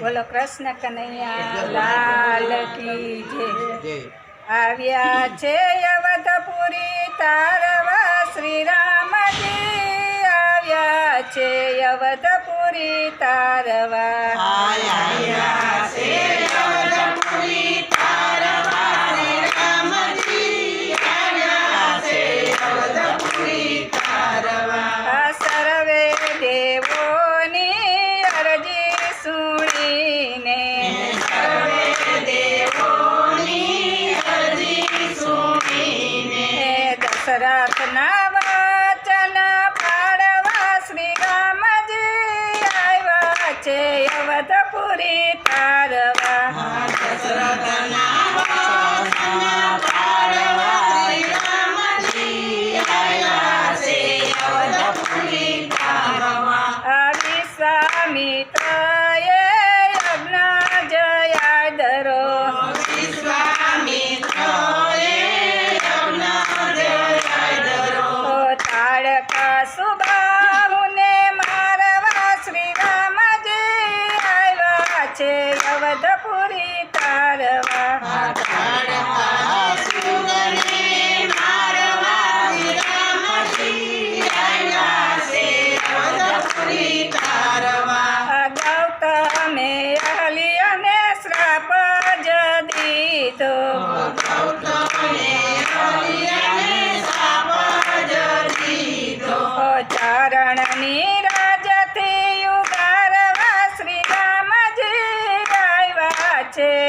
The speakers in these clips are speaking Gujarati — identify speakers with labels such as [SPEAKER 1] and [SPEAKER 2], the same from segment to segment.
[SPEAKER 1] બોલો કૃષ્ણ કનૈયા લાલ કી જય. આવ્યા છે અવધપુરી તારવા શ્રી રામજી આવ્યા છે અવધપુરી તારવા. આ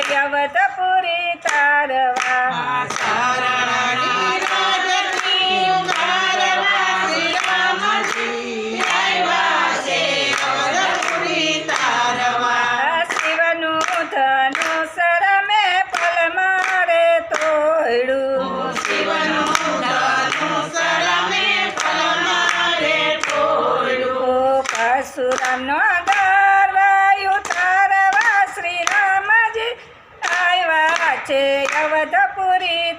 [SPEAKER 1] છે અવધપુરી તારવા આ છે અવધપુરી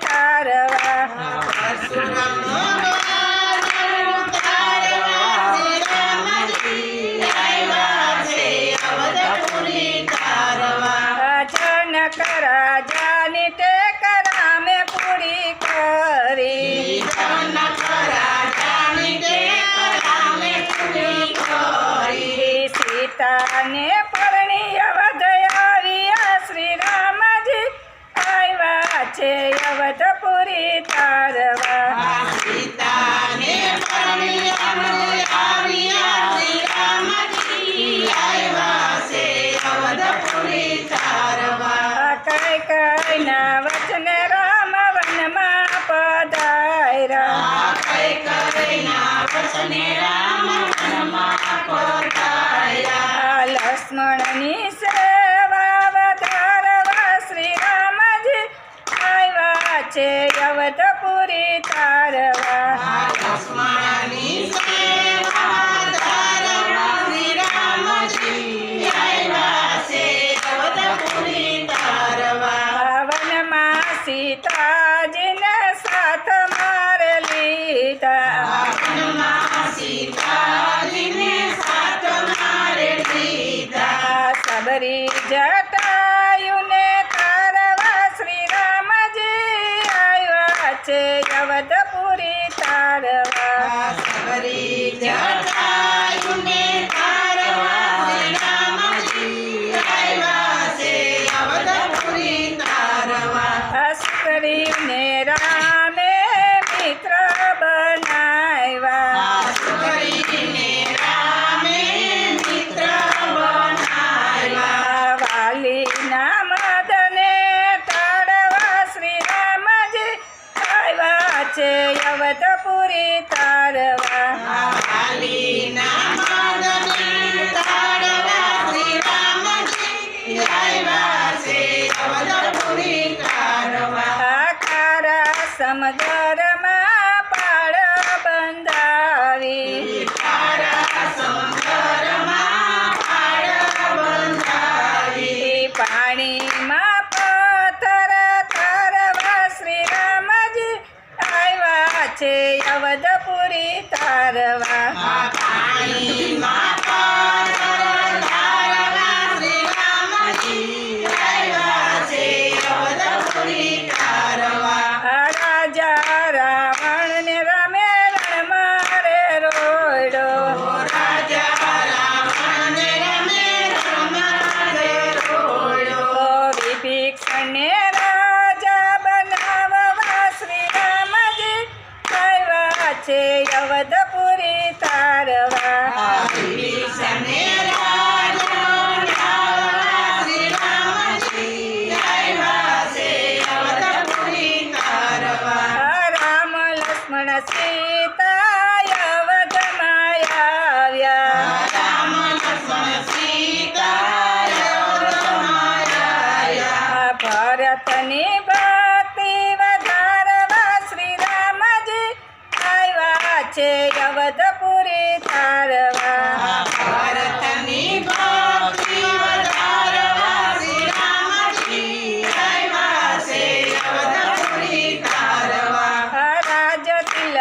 [SPEAKER 1] છે અવધપુરી તારવા. કઈ કઈ ના વચને રામ વનમાં પધાર્યા. આ લક્ષ્મણની સબરી જટાયુને તારવા શ્રી રામજી આવ્યા છે અવધપુરી તારવા. છે યવતપુરી તારવા આકારા તારવા.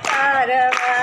[SPEAKER 1] ತಾರವ